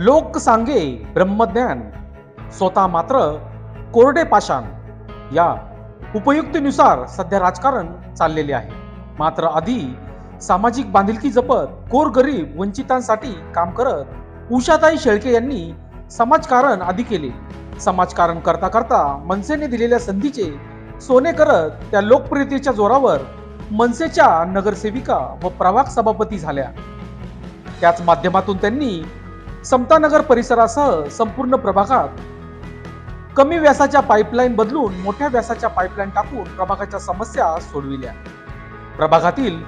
लोक सांगे ब्रह्मज्ञान. स्वतः मात्र कोरडे पाषाण या उपयुक्तीनुसार सध्या राजकारण चाललेले आहे. मात्र आधी सामाजिक बांधिलकी जपत गोरगरीब वंचितांसाठी काम करत उषाताई शेळके यांनी समाजकारण आधी केले. समाजकारण करता करता मनसेने दिलेल्या संधीचे सोने करत त्या लोकप्रियतेच्या जोरावर मनसेच्या नगरसेविका व प्रभाग सभापती झाल्या. त्याच माध्यमातून त्यांनी समतानगर परिसरासह संपूर्ण प्रभागात कमी व्यासाच्या पाईपलाईन बदलून मोठ्या व्यासाच्या पाईपलाईन टाकून प्रभागाच्या समस्या सोडविल्या. प्रभागातील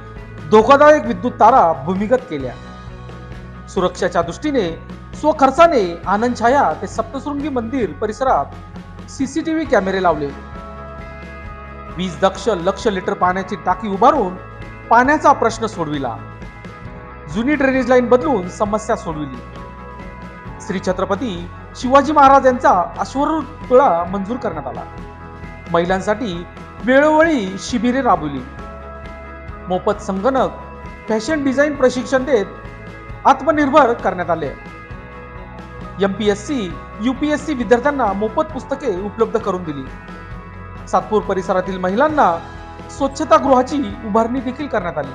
धोकादायक विद्युत तारा भूमिगत केल्या. सुरक्षेच्या दृष्टीने स्वखर्चाने आनंद छाया ते सप्तशृंगी मंदिर परिसरात सीसीटीव्ही कॅमेरे लावले. वीस दक्ष लक्ष लिटर पाण्याची टाकी उभारून पाण्याचा प्रश्न सोडविला. जुनी ड्रेनेज लाईन बदलून समस्या सोडविली. श्री छत्रपती शिवाजी महाराज यांचा अश्वरूळ मंजूर करण्यात आला. महिलांसाठी वेळोवेळी शिबिरे राबवली. मोफत संगणक फॅशन डिझाईन प्रशिक्षण देत आत्मनिर्भर करण्यात आले. एमपीएससी युपीएससी विद्यार्थ्यांना मोफत पुस्तके उपलब्ध करून दिली. सातपूर परिसरातील महिलांना स्वच्छतागृहाची उभारणी देखील करण्यात आली.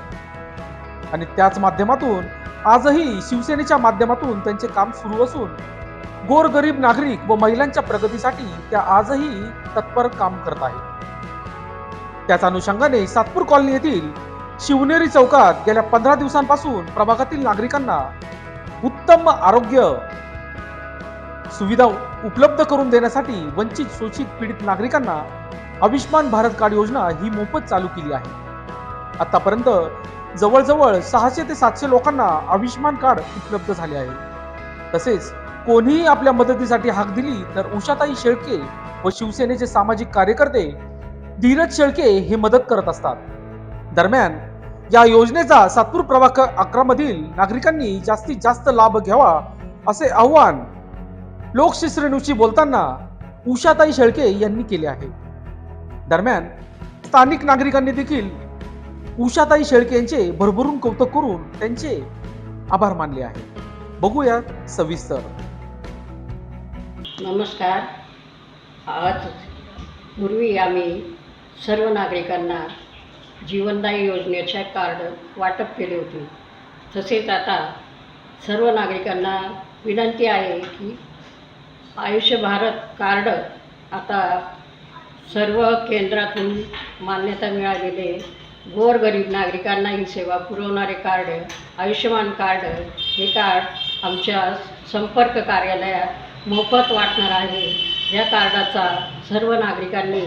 आणि त्याच माध्यमातून आजही शिवसेनेच्या माध्यमातून त्यांचे काम सुरू असून गोरगरीब नागरिक व महिलांच्या प्रगतीसाठी त्या आजही तत्पर काम करत आहेत. त्याच अनुषंगाने सातपूर कॉलनी येथील शिवनेरी चौकात गेल्या पंधरा दिवसांपासून प्रभागातील नागरिकांना उत्तम आरोग्य सुविधा उपलब्ध करून देण्यासाठी वंचित शोषित पीडित नागरिकांना आयुष्मान भारत कार्ड योजना ही मोफत चालू केली आहे. आतापर्यंत जवळजवळ सहाशे ते सातशे लोकांना आयुष्मान कार्ड उपलब्ध झाले आहे. तसेच कोणीही आपल्या मदतीसाठी हाक दिली तर उषाताई शेळके व शिवसेनेचे सामाजिक कार्यकर्ते धीरज शेळके हे मदत करत असतात. दरम्यान या योजनेचा सातपूर प्रभाग अकरा मधील नागरिकांनी जास्तीत जास्त लाभ घ्यावा असे आव्हान लोकशिश्रेणूशी बोलताना उषाताई शेळके यांनी केले आहे. दरम्यान स्थानिक नागरिकांनी देखील उषाताई शेळके यांचे भरभरून कौतुक करून त्यांचे आभार मानले आहे. बघूया सविस्तर. नमस्कार. आज पूर्वी आम्ही सर्व नागरिकांना जीवनदायी योजनेचे कार्ड वाटप केले होते. तसेच आता सर्व नागरिकांना विनंती आहे की आयुष्य भारत कार्ड आता सर्व केंद्रातून मान्यता मिळालेले गोरगरीब नागरिकांना ही सेवा पुरवणारे कार्ड आयुष्यमान कार्ड हे कार्ड आमच्या संपर्क कार्यालयात मोफत वाटणार आहे. या कार्डाचा सर्व नागरिकांनी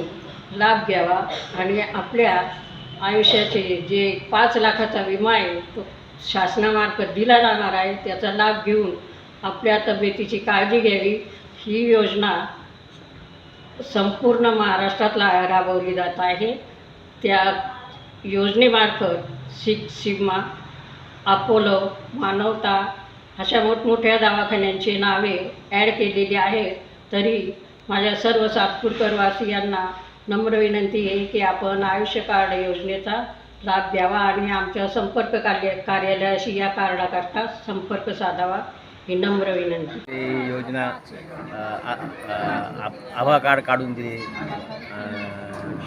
लाभ घ्यावा आणि आपल्या आयुष्याचे जे पाच लाखाचा विमा आहे तो शासनामार्फत दिला जाणार आहे त्याचा लाभ घेऊन आपल्या तब्येतीची काळजी घ्यावी. ही योजना संपूर्ण महाराष्ट्रात ला राबवली जात आहे. त्या योजनेमार्फत सिक सिग्मा अपोलो मानवता अशा मोठमोठ्या दवाखान्यांची नावे ॲड केलेली आहेत. तरी माझ्या सर्व सातपूरकरवासियांना नम्र विनंती आहे की आपण आयुष्य कार्ड योजनेचा लाभ द्यावा आणि आमच्या संपर्क कार्य कार्यालयाशी या कार्डाकरता संपर्क साधावा ही नम्र विनंती. योजना आभा कार्ड काढून दिले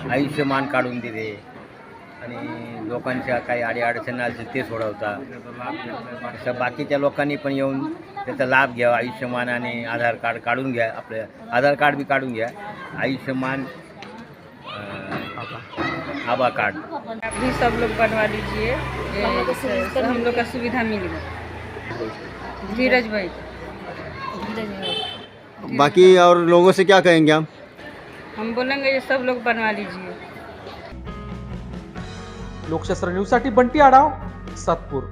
आयुष्यमान काढून दिले. आणि लोकांच्या काही अडीअडचणी आल्या ते सोडवता. तसं बाकीच्या लोकांनी पण येऊन त्याचा लाभ घ्यावा आयुष्यमान आणि आधार कार्ड काढून घ्या आपलं आधार कार्ड बी काढून घ्या. आयुष्यमान आभा कार्ड. आप भी सब लोग बनवा लीजिए हम लोग का सुविधा मिलेगा धीरज भाई बाकी और लोगों से क्या कहेंगे आप? हम बोलेंगे ये सब लोग बनवा लीजिए लोकशास्त्र न्यूजसाठी बंटी आढाव सातपूर.